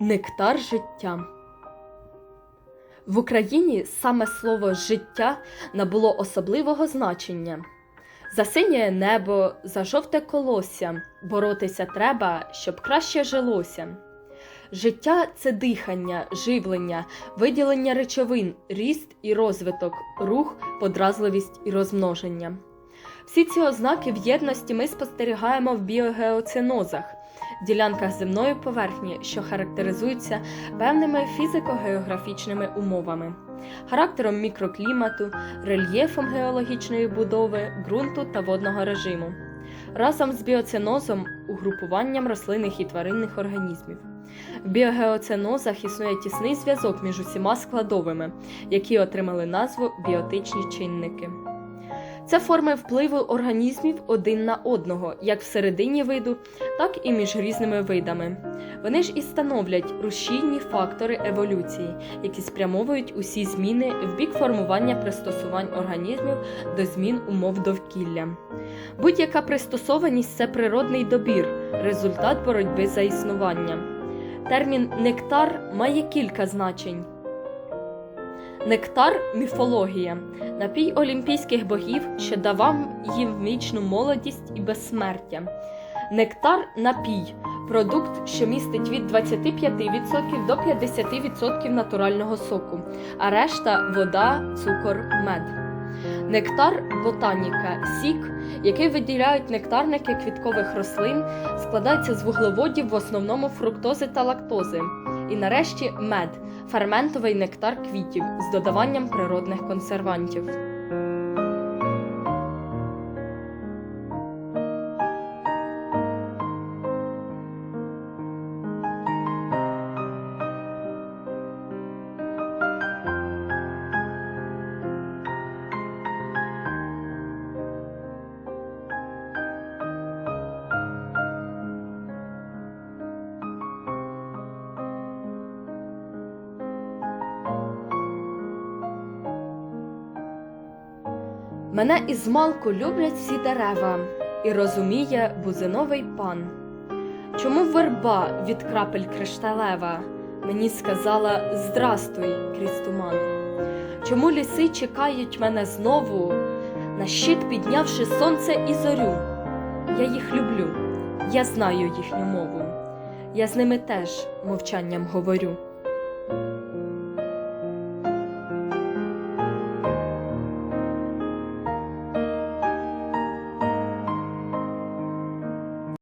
Нектар життя. В Україні саме слово життя набуло особливого значення. За синє небо, за жовте колосся, боротися треба, щоб краще жилося. Життя це дихання, живлення, виділення речовин, ріст і розвиток, рух, подразливість і розмноження. Всі ці ознаки в єдності ми спостерігаємо в біогеоценозах, ділянках земної поверхні, що характеризуються певними фізико-географічними умовами, характером мікроклімату, рельєфом геологічної будови, ґрунту та водного режиму, разом з біоценозом угрупуванням рослинних і тваринних організмів. В біогеоценозах існує тісний зв'язок між усіма складовими, які отримали назву біотичні чинники. Це форми впливу організмів один на одного, як всередині виду, так і між різними видами. Вони ж і становлять рушійні фактори еволюції, які спрямовують усі зміни в бік формування пристосувань організмів до змін умов довкілля. Будь-яка пристосованість це природний добір, результат боротьби за існування. Термін нектар має кілька значень. Нектар міфологія, напій олімпійських богів, що давав їм вічну молодість і безсмертя. Нектар напій продукт, що містить від 25% до 50% натурального соку, а решта вода, цукор, мед. Нектар ботаніка, сік, який виділяють нектарники квіткових рослин, складається з вуглеводів в основному фруктози та лактози. І нарешті мед ферментовий нектар квітів з додаванням природних консервантів. Мене із малку люблять всі дерева, і розуміє бузиновий пан. Чому верба від крапель кришталева мені сказала здрастуй крізь туман? Чому ліси чекають мене знову, на щит піднявши сонце і зорю? Я їх люблю, я знаю їхню мову, я з ними теж мовчанням говорю.